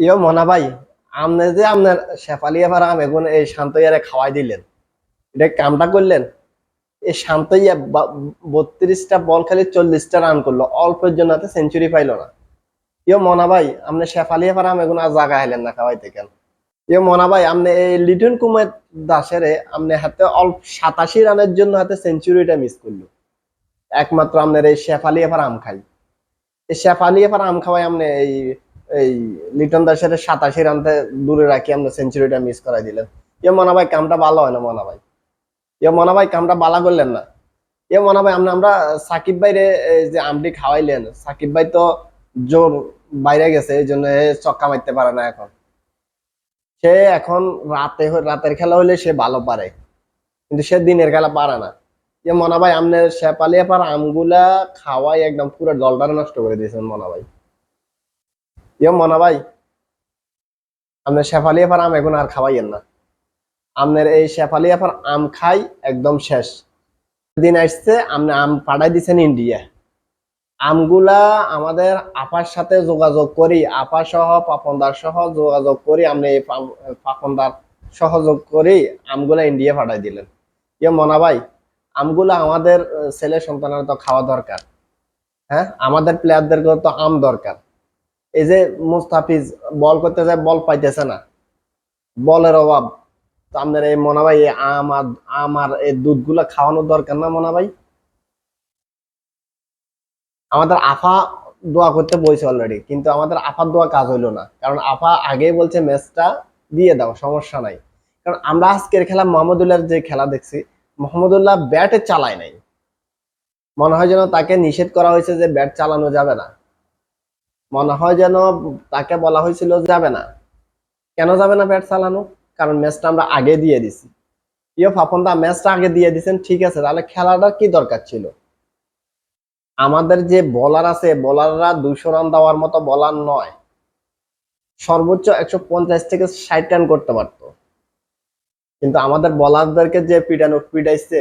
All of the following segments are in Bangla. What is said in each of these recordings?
ইয়ো মনা ভাই আপনি যে আপনার আম এই খাওয়াই দিলেন। এটা কামটা করলেন। এই বত্রিশটা বল চল্লিশটা রান করল, অল্পের জন্য সেঞ্চুরি পাইলো না। ইয়ো মনা ভাই আপনি আম আর জায়গা হেলেন না খাওয়াইতে কেন? ইয়ো মনা ভাই আপনি এই লিটন কুমার দাসেরে আপনি হাতে অল্প সাতাশি রানের জন্য হাতে সেঞ্চুরিটা মিস করল। একমাত্র আপনার এই শেফালি এবার আম খাই। এই শেফালি এবার আম খাওয়াই আপনি এই এই লিটন দাসের সাতাশি রানতে দূরে রাখি আমরা সেঞ্চুরিটা মিস করাই দিলেন ইয়ে মনে ভাই কামটা ভালো হয় না মনে ভাই ইয়ে মনে ভাই কামটা বালা করলেন না? ইয়ে মনে ভাই আমরা আমরা সাকিব ভাইরে এই যে আমটি খাওয়াইলেন, সাকিব ভাই তো জোর বাইরে গেছে, এই জন্য চক্কা মারতে পারে না এখন। সে এখন রাতে রাতের খেলা হলে সে ভালো পারে, কিন্তু সে দিনের খেলা পারে না। ইয়ে মনে ভাই আপনার শেপালিয়া পার আমগুলা খাওয়াই একদম পুরো দলটারে নষ্ট করে দিয়েছেন মনে ভাই মনা ভাই আপনার শেফালি আম এখন আর খাওয়াইয়েন না। আপনার এই শেফালি আম খাই একদম শেষ। দিন আসছে আপনি আম পাঠাই দিছেন ইন্ডিয়া। আমগুলা আমাদের আপার সাথে যোগাযোগ করি, আপা সহ, পাপনদার সহ যোগাযোগ করি আপনি এই পাপনদার সহযোগ করি, আমগুলা ইন্ডিয়া পাঠাই দিলেন। ইয়ে মনা ভাই, আমগুলা আমাদের ছেলে সন্তানের তো খাওয়া দরকার। হ্যাঁ? আমাদের প্লেয়ারদেরকেও তো আম দরকার। এই যে মুস্তাফিজ, বল করতে যায়, বল পাইতেছে না। বলের অভাব। তো আপনার এই মনে ভাই এই আম আর আম আর এই খাওয়ানোর দরকার না মনে ভাই আমাদের আফা দোয়া করতে বইছে অলরেডি কিন্তু আমাদের আফার দোয়া কাজ হইল না। কারণ আফা আগেই বলছে ম্যাচটা দিয়ে দাও, সমস্যা নাই। কারণ আমরা আজকের খেলা মোহাম্মদুল্লাহর যে খেলা দেখছি, মোহাম্মদুল্লাহ ব্যাটে চালায় নাই। মনে হয় যেন তাকে নিষেধ করা হয়েছে যে ব্যাট চালানো যাবে না। মনে হয় যেন তাকে বলা হয়েছিল যাবে না। কেন যাবে না ব্যাট চালানো? কারণ ম্যাচটা আমরা আগে দিয়ে দিছি। ইয়ে ফাফন দা ম্যাচটা আগে দিয়ে দিছেন, ঠিক আছে, তাহলে খেলাটার কি দরকার ছিল? আমাদের যে বলার আছে বলাররা দুশো রান দেওয়ার মতো বলার নয়। সর্বোচ্চ একশো পঞ্চাশ থেকে ষাট রান করতে পারতো। কিন্তু আমাদের বলারদেরকে যে পিটানো, পিটাইছে,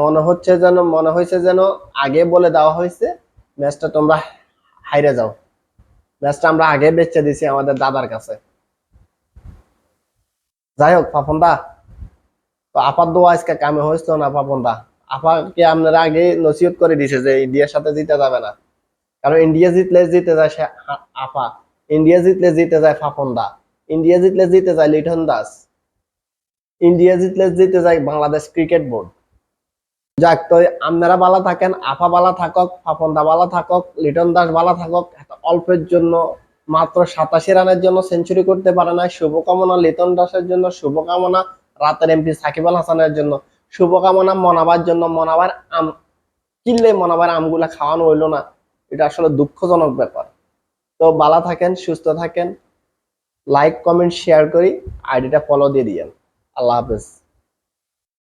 মনে হচ্ছে যেন, মনে হয়েছে যেন আগে বলে দেওয়া হয়েছে, ম্যাচটা তোমরা হাইরে যাও। ম্যাচটা আমরা আগে বেচে দিছি আমাদের দাদার কাছে। যাই হোক পাপন দা তো আপার দোয়া আজকে কামে হয়েছিল না পাপন দা আপাকে আপনারা আগে নসিহত করে দিছে যে ইন্ডিয়ার সাথে জিতে যাবে না। কারণ ইন্ডিয়া জিতলে জিতে যায় সে আপা। ইন্ডিয়া জিতলে জিতে যায় ফাপন দা ইন্ডিয়া জিতলে জিতে যায় লিটন দাস। ইন্ডিয়া জিতলে জিতে যায় বাংলাদেশ ক্রিকেট বোর্ড। যাক, তো আপনারা বালা থাকেন আফা বালা থাকক ফাপন দা বালা থাকক, লিটন দাস বালা থাকক অল্পের জন্য, মাত্র সাতাশি রানের জন্য সেঞ্চুরি করতে পারে না শুভকামনা লিটন দাসের জন্য, শুভকামনা রাতের এমপি সাকিব আল হাসানের জন্য, শুভকামনা মনাবার জন্য, মনাবার আম, কিনলে মনাবার আমগুলা খাওয়ানো হইল না। এটা আসলে দুঃখজনক ব্যাপার। তো বালা থাকেন, সুস্থ থাকেন লাইক কমেন্ট শেয়ার করি, আইডিটা ফলো দিয়ে দিয়েন। আল্লাহ হাফেজ।